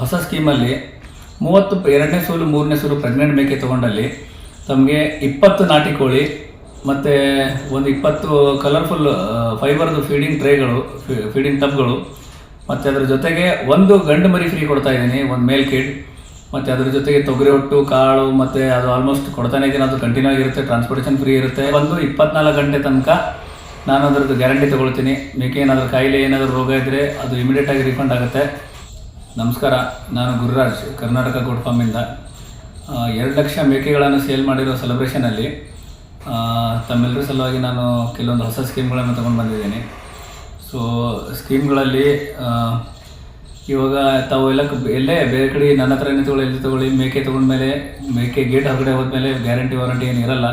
ಹೊಸ ಸ್ಕೀಮಲ್ಲಿ ಮೂವತ್ತು, ಎರಡನೇ ಸೂಲು, ಮೂರನೇ ಸೂಲು ಪ್ರೆಗ್ನೆಂಟ್ ಮೇಕೆ ತೊಗೊಂಡಲ್ಲಿ ತಮಗೆ ಇಪ್ಪತ್ತು ನಾಟಿ ಕೋಳಿ ಮತ್ತು ಒಂದು ಇಪ್ಪತ್ತು ಕಲರ್ಫುಲ್ ಫೈಬರ್ದು ಫೀಡಿಂಗ್ ಟ್ರೇಗಳು ಫೀಡಿಂಗ್ ಟಬ್ಗಳು ಮತ್ತು ಅದರ ಜೊತೆಗೆ ಒಂದು ಗಂಡು ಮರಿ ಫ್ರೀ ಕೊಡ್ತಾ ಇದ್ದೀನಿ ಒಂದು ಮೇಲ್ ಕಿಡ್ ಮತ್ತು ಅದ್ರ ಜೊತೆಗೆ ತೊಗರಿ ಹೊಟ್ಟು, ಕಾಳು, ಮತ್ತು ಅದು ಆಲ್ಮೋಸ್ಟ್ ಕೊಡ್ತಾನೆ ಇದ್ದೀನಿ, ಅದು ಕಂಟಿನ್ಯೂ ಆಗಿರುತ್ತೆ ಟ್ರಾನ್ಸ್ಪೋರ್ಟೇಷನ್ ಫ್ರೀ ಇರುತ್ತೆ. ಒಂದು ಇಪ್ಪತ್ನಾಲ್ಕು ಗಂಟೆ ತನಕ ನಾನು ಅದರದ್ದು ಗ್ಯಾರಂಟಿ ತೊಗೊಳ್ತೀನಿ. ಮೇಕೆ ಏನಾದರೂ ಕಾಯಿಲೆ, ಏನಾದರೂ ರೋಗ ಇದ್ದರೆ ಅದು ಇಮಿಡಿಯೇಟಾಗಿ ರಿಫಂಡ್ ಆಗುತ್ತೆ. ನಮಸ್ಕಾರ, ನಾನು ಗುರುರಾಜ್, ಕರ್ನಾಟಕ ಗೋಡ್ ಫಾರ್ಮಿಂದ ಎರಡು ಲಕ್ಷ ಮೇಕೆಗಳನ್ನು ಸೇಲ್ ಮಾಡಿರೋ ಸೆಲೆಬ್ರೇಷನಲ್ಲಿ ತಮ್ಮೆಲ್ಲರ ಸಲುವಾಗಿ ನಾನು ಕೆಲವೊಂದು ಹೊಸ ಸ್ಕೀಮ್ಗಳನ್ನು ತೊಗೊಂಡು ಬಂದಿದ್ದೀನಿ. ಸೊ ಸ್ಕೀಮ್ಗಳಲ್ಲಿ ಇವಾಗ ತಾವು ಎಲ್ಲ ಎಲ್ಲೇ ಬೇರೆ ಕಡೆ ನನ್ನ ಹತ್ರನೇ ತಗೊಳ್ಳಿ, ಎಲ್ಲಿ ತೊಗೊಳ್ಳಿ, ಮೇಕೆ ತೊಗೊಂಡ್ಮೇಲೆ ಮೇಕೆ ಗೇಟ್ ಹೊರಗಡೆ ಹೋದ್ಮೇಲೆ ಗ್ಯಾರಂಟಿ ವಾರಂಟಿ ಏನು ಇರಲ್ಲ.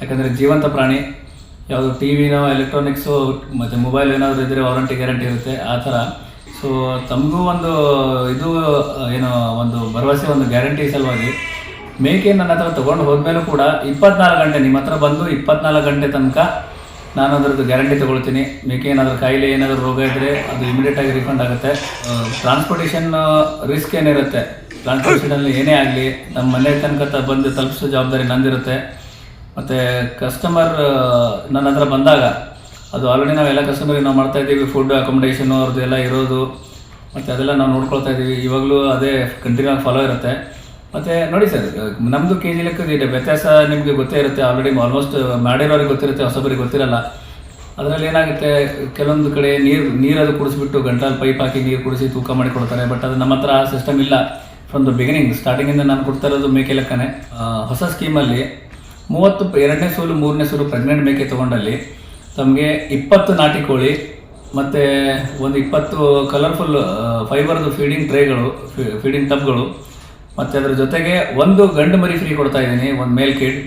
ಯಾಕಂದರೆ ಜೀವಂತ ಪ್ರಾಣಿ, ಯಾವುದು ಟಿ ವಿನೋ ಎಲೆಕ್ಟ್ರಾನಿಕ್ಸು ಮತ್ತು ಮೊಬೈಲ್ ಏನಾದರೂ ಇದ್ದರೆ ವಾರಂಟಿ ಗ್ಯಾರಂಟಿ ಇರುತ್ತೆ. ಆ ಥರ. ಸೊ ತಮಗೂ ಒಂದು ಇದು, ಏನು, ಒಂದು ಭರವಸೆ, ಒಂದು ಗ್ಯಾರಂಟಿ ಸಲುವಾಗಿ, ಮೇಕೆ ನನ್ನ ಹತ್ರ ತೊಗೊಂಡು ಹೋದ್ಮೇಲೂ ಕೂಡ ಇಪ್ಪತ್ನಾಲ್ಕು ಗಂಟೆ, ನಿಮ್ಮ ಹತ್ರ ಬಂದು ಇಪ್ಪತ್ನಾಲ್ಕು ಗಂಟೆ ತನಕ ನಾನು ಅದರದ್ದು ಗ್ಯಾರಂಟಿ ತೊಗೊಳ್ತೀನಿ. ಮೇಕೆ ಏನಾದರೂ ಕಾಯಿಲೆ, ಏನಾದರೂ ರೋಗ ಇದ್ದರೆ ಅದು ಇಮಿಡಿಯೇಟಾಗಿ ರಿಫಂಡ್ ಆಗುತ್ತೆ. ಟ್ರಾನ್ಸ್ಪೋರ್ಟೇಷನ್ ರಿಸ್ಕ್ ಏನಿರುತ್ತೆ? ಟ್ರಾನ್ಸ್ಪೋರ್ಟೇಷನಲ್ಲಿ ಏನೇ ಆಗಲಿ ನಮ್ಮ ಮನೆ ತನಕ ತ- ಬಂದು ತಲುಪಿಸೋ ಜವಾಬ್ದಾರಿ ನಂದಿರುತ್ತೆ. ಮತ್ತು ಕಸ್ಟಮರ್ ನನ್ನ ಹತ್ರ ಬಂದಾಗ ಅದು ಆಲ್ರೆಡಿ ನಾವೆಲ್ಲ ಕಸ್ಟಮರಿಗೆ ನಾವು ಮಾಡ್ತಾ ಇದ್ದೀವಿ ಫುಡ್ ಅಕೊಮಡೇಷನು ಅವ್ರದ್ದು ಎಲ್ಲ ಇರೋದು. ಮತ್ತು ಅದೆಲ್ಲ ನಾವು ನೋಡ್ಕೊಳ್ತಾ ಇದ್ದೀವಿ. ಇವಾಗಲೂ ಅದೇ ಕಂಟಿನ್ಯೂ ಆಗಿ ಫಾಲೋ ಇರುತ್ತೆ. ಮತ್ತು ನೋಡಿ ಸರ್ ನಮ್ಮದು ಕೆ ಜಿ ಲೆಕ್ಕದ ಇದೆ. ವ್ಯತ್ಯಾಸ ನಿಮಗೆ ಗೊತ್ತೇ ಇರುತ್ತೆ. ಆಲ್ರೆಡಿ ಆಲ್ಮೋಸ್ಟ್ ಮಾಡಿರೋರಿಗೆ ಗೊತ್ತಿರುತ್ತೆ, ಹೊಸಬರಿಗೆ ಗೊತ್ತಿರಲ್ಲ. ಅದರಲ್ಲಿ ಏನಾಗುತ್ತೆ, ಕೆಲವೊಂದು ಕಡೆ ನೀರು ನೀರದು ಕುಡಿಸ್ಬಿಟ್ಟು ಗಂಟಲು ಪೈಪ್ ಹಾಕಿ ನೀರು ಕುಡಿಸಿ ತೂಕ ಮಾಡಿ ಕೊಡ್ತಾರೆ ಬಟ್ ಅದು ನಮ್ಮ ಹತ್ರ ಆ ಸಿಸ್ಟಮ್ ಇಲ್ಲ. ಫ್ರಮ್ ದ ಬಿಗಿನಿಂಗ್ ಸ್ಟಾರ್ಟಿಂಗಿಂದ ನಾನು ಕೊಡ್ತಾ ಇರೋದು ಮೇಕೆ ಲೆಕ್ಕನೇ. ಹೊಸ ಸ್ಕೀಮಲ್ಲಿ ಮೂವತ್ತು, ಎರಡನೇ ಸೂಲು, ಮೂರನೇ ಸೂಲು ಪ್ರೆಗ್ನೆಂಟ್ ಮೇಕೆ ತೊಗೊಂಡಲ್ಲಿ ತಮಗೆ ಇಪ್ಪತ್ತು ನಾಟಿ ಕೋಳಿ, ಮತ್ತು ಒಂದು ಇಪ್ಪತ್ತು ಕಲರ್ಫುಲ್ ಫೈಬರ್ದು ಫೀಡಿಂಗ್ ಟ್ರೇಗಳು ಫೀಡಿಂಗ್ ಟಬ್ಗಳು ಮತ್ತು ಅದರ ಜೊತೆಗೆ ಒಂದು ಗಂಡು ಮರಿ ಫ್ರೀ ಕೊಡ್ತಾ ಇದ್ದೀನಿ, ಒಂದು ಮೇಲ್ ಕಿಡ್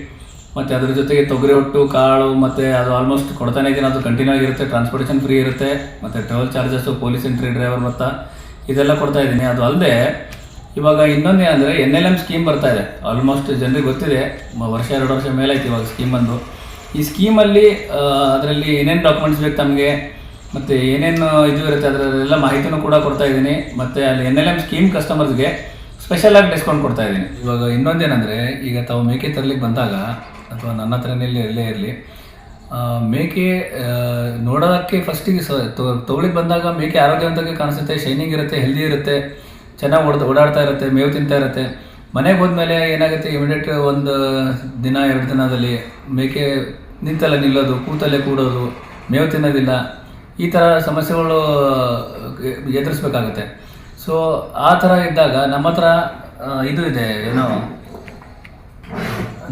ಮತ್ತು ಅದ್ರ ಜೊತೆಗೆ ತೊಗರಿ ಹೊಟ್ಟು, ಕಾಳು, ಮತ್ತು ಅದು ಆಲ್ಮೋಸ್ಟ್ ಕೊಡ್ತಾನೆ ಇದ್ದೀನಿ, ಅದು ಕಂಟಿನ್ಯೂ ಆಗಿರುತ್ತೆ ಟ್ರಾನ್ಸ್ಪೋರ್ಟೇಷನ್ ಫ್ರೀ ಇರುತ್ತೆ. ಮತ್ತು travel charges police entry driver ಮತ್ತು ಇದೆಲ್ಲ ಕೊಡ್ತಾ ಇದ್ದೀನಿ. ಅದು ಅಲ್ಲದೆ ಇವಾಗ ಇನ್ನೊಂದೇ ಅಂದರೆ ಎನ್ ಎಲ್ ಎಂ ಸ್ಕೀಮ್ ಬರ್ತಾ ಇದೆ. ಆಲ್ಮೋಸ್ಟ್ ಜನರಿಗೆ ಗೊತ್ತಿದೆ ವರ್ಷ, ಎರಡು ವರ್ಷ ಮೇಲಾಯ್ತು ಇವಾಗ ಸ್ಕೀಮ್ ಬಂದು. ಈ ಸ್ಕೀಮಲ್ಲಿ ಅದರಲ್ಲಿ ಏನೇನು ಡಾಕ್ಯುಮೆಂಟ್ಸ್ ಬೇಕು ತಮಗೆ, ಮತ್ತು ಏನೇನು ಇದು ಇರುತ್ತೆ, ಅದರಲ್ಲೆಲ್ಲ ಮಾಹಿತಿನೂ ಕೂಡ ಕೊಡ್ತಾ ಇದ್ದೀನಿ. ಮತ್ತು ಅಲ್ಲಿ ಎನ್ ಎಲ್ ಎಂ ಸ್ಕೀಮ್ ಕಸ್ಟಮರ್ಸ್ಗೆ ಸ್ಪೆಷಲ್ ಆಗಿ ಡಿಸ್ಕೌಂಟ್ ಕೊಡ್ತಾ ಇದ್ದೀನಿ. ಇವಾಗ ಇನ್ನೊಂದೇನೆಂದರೆ, ಈಗ ತಾವು ಮೇಕೆ ತರಲಿಕ್ಕೆ ಬಂದಾಗ, ಅಥವಾ ನನ್ನ ಹತ್ರನೇ ಎಲ್ಲೇ ಇರಲಿ ಮೇಕೆ ನೋಡೋದಕ್ಕೆ ಫಸ್ಟಿಗೆ ಸ ತೊಗೊಳಿಕ್ಕೆ ಬಂದಾಗ ಮೇಕೆ ಆರೋಗ್ಯವಂತಾಗಿ ಕಾಣಿಸುತ್ತೆ ಶೈನಿಂಗ್ ಇರುತ್ತೆ ಹೆಲ್ದಿ ಇರುತ್ತೆ, ಚೆನ್ನಾಗಿ ಓಡ್, ಓಡಾಡ್ತಾ ಇರುತ್ತೆ, ಮೇವು ತಿಂತಾ ಇರುತ್ತೆ. ಮನೆಗೆ ಹೋದ್ಮೇಲೆ ಏನಾಗುತ್ತೆ ಇಮಿಡಿಯೇಟ್ ಒಂದು ದಿನ, ಎರಡು ದಿನದಲ್ಲಿ ಮೇಕೆ ನಿಂತಲ್ಲೇ ನಿಲ್ಲೋದು, ಕೂತಲ್ಲೇ ಕೂಡೋದು ಮೇವು ತಿನ್ನೋದಿಲ್ಲ ಈ ಥರ ಸಮಸ್ಯೆಗಳು ಎದುರಿಸ್ಬೇಕಾಗುತ್ತೆ. ಸೊ ಆ ಥರ ಇದ್ದಾಗ ನಮ್ಮ ಹತ್ರ ಇದು ಇದೆ, ಏನೋ,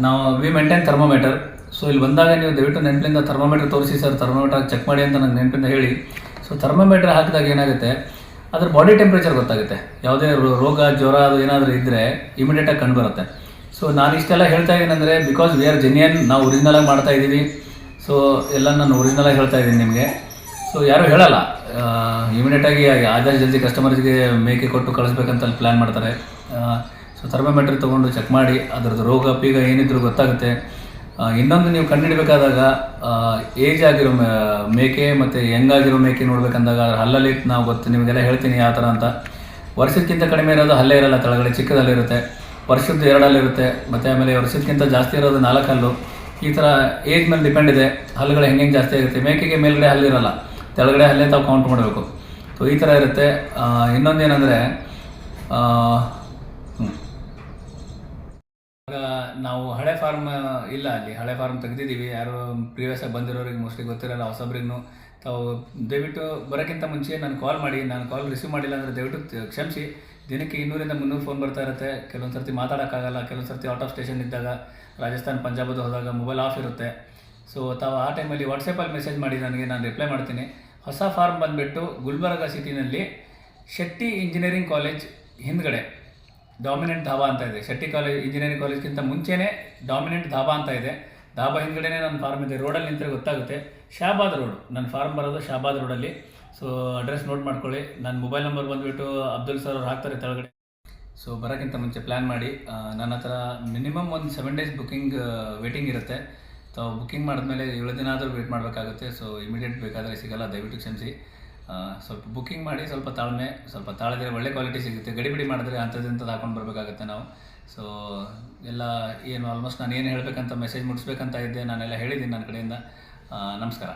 ನಾವು ವಿ ಮೇಂಟೈನ್ ಥರ್ಮೋಮೀಟರ್ ಸೊ ಇಲ್ಲಿ ಬಂದಾಗ ನೀವು ದಯವಿಟ್ಟು ನೆನಪಿಂದ ಥರ್ಮೋಮೀಟರ್ ತೋರಿಸಿ ಸರ್ ಥರ್ಮೋಮೀಟರ್ ಚೆಕ್ ಮಾಡಿ ಅಂತ ನನಗೆ ನೆನಪಿಂದ ಹೇಳಿ. ಸೊ ಥರ್ಮೋಮೀಟರ್ ಹಾಕಿದಾಗ ಏನಾಗುತ್ತೆ, ಅದ್ರ ಬಾಡಿ ಟೆಂಪ್ರೇಚರ್ ಗೊತ್ತಾಗುತ್ತೆ. ಯಾವುದೇ ರೋಗ, ಜ್ವರ, ಅದು ಏನಾದರೂ ಇದ್ದರೆ ಇಮಿಡಿಯೇಟಾಗಿ ಕಂಡುಬರುತ್ತೆ ಸೊ ನಾನು ಇಷ್ಟೆಲ್ಲ ಹೇಳ್ತಾ ಇದ್ದೀನಿ ಅಂದರೆ ಬಿಕಾಸ್ ವಿ ಆರ್ ಜೆನ್ಯನ್ ನಾವು ಒರಿಜಿನಲಾಗಿ ಮಾಡ್ತಾ ಇದ್ದೀವಿ. ಸೊ ಎಲ್ಲ ನಾನು ಒರಿಜಿನಲಾಗಿ ಹೇಳ್ತಾ ಇದ್ದೀನಿ ನಿಮಗೆ. ಸೊ ಯಾರೂ ಹೇಳಲ್ಲ. ಇಮಿಡಿಯೇಟಾಗಿ ಆದಷ್ಟು ಜಲ್ದಿ ಕಸ್ಟಮರ್ಸ್ಗೆ ಮೇಕೆ ಕೊಟ್ಟು ಕಳಿಸ್ಬೇಕಂತ ಅಲ್ಲಿ ಪ್ಲ್ಯಾನ್ ಮಾಡ್ತಾರೆ. ಸೊ ಥರ್ಮೋಮೀಟ್ರ್ ತೊಗೊಂಡು ಚೆಕ್ ಮಾಡಿ, ಅದರದ್ದು ರೋಗ, ಪೀಗ ಏನಿದ್ರು ಗೊತ್ತಾಗುತ್ತೆ. ಇನ್ನೊಂದು ನೀವು ಕಂಡುಹಿಡಬೇಕಾದಾಗ ಏಜ್ ಆಗಿರೋ ಮೇಕೆ ಮತ್ತು ಯಂಗಾಗಿರೋ ಮೇಕೆ ನೋಡ್ಬೇಕಂದಾಗ, ಅದರ ಹಲ್ಲಲ್ಲಿ ನಾವು ಗೊತ್ತು, ನಿಮಗೆಲ್ಲ ಹೇಳ್ತೀನಿ ಯಾವ ಥರ ಅಂತ. ವರ್ಷಕ್ಕಿಂತ ಕಡಿಮೆ ಇರೋದು ಹಲ್ಲೇ ಇರಲ್ಲ ಕೆಳಗಡೆ ಚಿಕ್ಕದಲ್ಲಿರುತ್ತೆ. ವರ್ಷದ್ದು ಎರಡಲ್ಲಿರುತ್ತೆ, ಮತ್ತು ಆಮೇಲೆ ವರ್ಷಕ್ಕಿಂತ ಜಾಸ್ತಿ ಇರೋದು ನಾಲ್ಕು ಹಲ್ಲು ಈ ಥರ ಏಜ್ ಮೇಲೆ ಡಿಪೆಂಡ್ ಇದೆ, ಹಲ್ಲುಗಳು ಹೆಂಗೆ ಜಾಸ್ತಿ ಆಗುತ್ತೆ. ಮೇಕೆಗೆ ಮೇಲ್ಗಡೆ ಹಲ್ಲಿರಲ್ಲ ತೆಳಗಡೆ ಹಲ್ಲೇ ತಾವು ಕೌಂಟ್ ಮಾಡಬೇಕು. ಸೊ ಈ ಥರ ಇರುತ್ತೆ. ಹ್ಞೂ ಇವಾಗ ನಾವು ಹಳೆ ಫಾರ್ಮ್ ಇಲ್ಲ ಅಲ್ಲಿ, ಹಳೆ ಫಾರ್ಮ್ ತೆಗೆದಿದ್ದೀವಿ. ಯಾರು ಪ್ರೀವಿಯಸ್ ಆಗಿ ಬಂದಿರೋರಿಗೆ ಮೋಸ್ಟ್ಲಿ ಗೊತ್ತಿರಲ್ಲ ಹೊಸಬ್ರಿಗೂ ತಾವು ದಯವಿಟ್ಟು ಬರೋಕ್ಕಿಂತ ಮುಂಚೆ ನಾನು ಕಾಲ್ ಮಾಡಿ, ನಾನು ಕಾಲ್ ರಿಸೀವ್ ಮಾಡಿಲ್ಲ ಅಂದರೆ ದಯವಿಟ್ಟು ಕ್ಷಮಿಸಿ. ದಿನಕ್ಕೆ ಇನ್ನೂರಿಂದ ಮುನ್ನೂರು ಫೋನ್ ಬರ್ತಾ ಇರುತ್ತೆ. ಕೆಲವೊಂದು ಸರ್ತಿ ಮಾತಾಡೋಕ್ಕಾಗಲ್ಲ, ಕೆಲವೊಂದು ಸರ್ತಿ ಔಟ್ ಆಫ್ ಸ್ಟೇಷನ್ ಇದ್ದಾಗ, ರಾಜಸ್ಥಾನ್ ಪಂಜಾಬದ್ದು ಹೋದಾಗ ಮೊಬೈಲ್ ಆಫ್ ಇರುತ್ತೆ. ಸೊ ತಾವು ಆ ಟೈಮಲ್ಲಿ ವಾಟ್ಸಪ್ಪಲ್ಲಿ ಮೆಸೇಜ್ ಮಾಡಿ, ನನಗೆ ನಾನು ರಿಪ್ಲೈ ಮಾಡ್ತೀನಿ. ಹೊಸ ಫಾರ್ಮ್ ಬಂದುಬಿಟ್ಟು ಗುಲ್ಬರ್ಗ ಸಿಟಿನಲ್ಲಿ ಶೆಟ್ಟಿ ಇಂಜಿನಿಯರಿಂಗ್ ಕಾಲೇಜ್ ಹಿಂದ್ಗಡೆ ಡಾಮಿನೆಂಟ್ ಧಾಬಾ ಅಂತ ಇದೆ. ಶೆಟ್ಟಿ ಕಾಲೇಜ್ ಇಂಜಿನಿಯರಿಂಗ್ ಕಾಲೇಜ್ಗಿಂತ ಮುಂಚೆನೇ ಡಾಮಿನೆಂಟ್ ಧಾಬಾ ಅಂತ ಇದೆ. ಧಾಬಾ ಹಿಂದ್ಗಡೆನೇ ನನ್ನ ಫಾರ್ಮ್ ಇದೆ. ರೋಡಲ್ಲಿ ನಿಂತರೆ ಗೊತ್ತಾಗುತ್ತೆ. ಶಾಬಾದ್ ರೋಡ್. ನನ್ನ ಫಾರ್ಮ್ ಬರೋದು ಶಾಬಾದ್ ರೋಡಲ್ಲಿ. ಸೊ ಅಡ್ರೆಸ್ ನೋಟ್ ಮಾಡ್ಕೊಳ್ಳಿ. ನನ್ನ ಮೊಬೈಲ್ ನಂಬರ್ ಬಂದುಬಿಟ್ಟು ಅಬ್ದುಲ್ ಸರ್ ಅವ್ರು ಹಾಕ್ತಾರೆ ಕೆಳಗಡೆ. ಸೊ ಬರೋಕ್ಕಿಂತ ಮುಂಚೆ ಪ್ಲ್ಯಾನ್ ಮಾಡಿ. ನನ್ನ ಹತ್ರ ಮಿನಿಮಮ್ ಒಂದು ಸೆವೆನ್ ಡೇಸ್ ಬುಕ್ಕಿಂಗ್ ವೇಟಿಂಗ್ ಇರುತ್ತೆ. ತಾವು ಬುಕ್ಕಿಂಗ್ ಮಾಡಿದ್ಮೇಲೆ ಏಳು ದಿನ ಆದರೂ ವೇಟ್ ಮಾಡಬೇಕಾಗುತ್ತೆ. ಸೊ ಇಮಿಡಿಯೇಟ್ ಬೇಕಾದರೆ ಸಿಗಲ್ಲ. ದಯವಿಟ್ಟು ಕ್ಷಮಿಸಿ. ಸ್ವಲ್ಪ ಬುಕ್ಕಿಂಗ್ ಮಾಡಿ ಸ್ವಲ್ಪ ತಾಳ್ಮೆ, ಸ್ವಲ್ಪ ತಾಳಿದ್ರೆ ಒಳ್ಳೆ ಕ್ವಾಲಿಟಿ ಸಿಗುತ್ತೆ. ಗಡಿಬಿಡಿ ಮಾಡಿದ್ರೆ ಅಂಥದ್ದಿಂಥದ್ದು ಹಾಕೊಂಡು ಬರಬೇಕಾಗುತ್ತೆ ನಾವು. ಸೊ ಎಲ್ಲ ಏನು ಆಲ್ಮೋಸ್ಟ್ ನಾನು ಏನು ಹೇಳಬೇಕಂತ ಮೆಸೇಜ್ ಮುಟ್ಟಿಸ್ಬೇಕಂತ ಇದ್ದೆ, ನಾನೆಲ್ಲ ಹೇಳಿದ್ದೀನಿ ನನ್ನ ಕಡೆಯಿಂದ. ನಮಸ್ಕಾರ.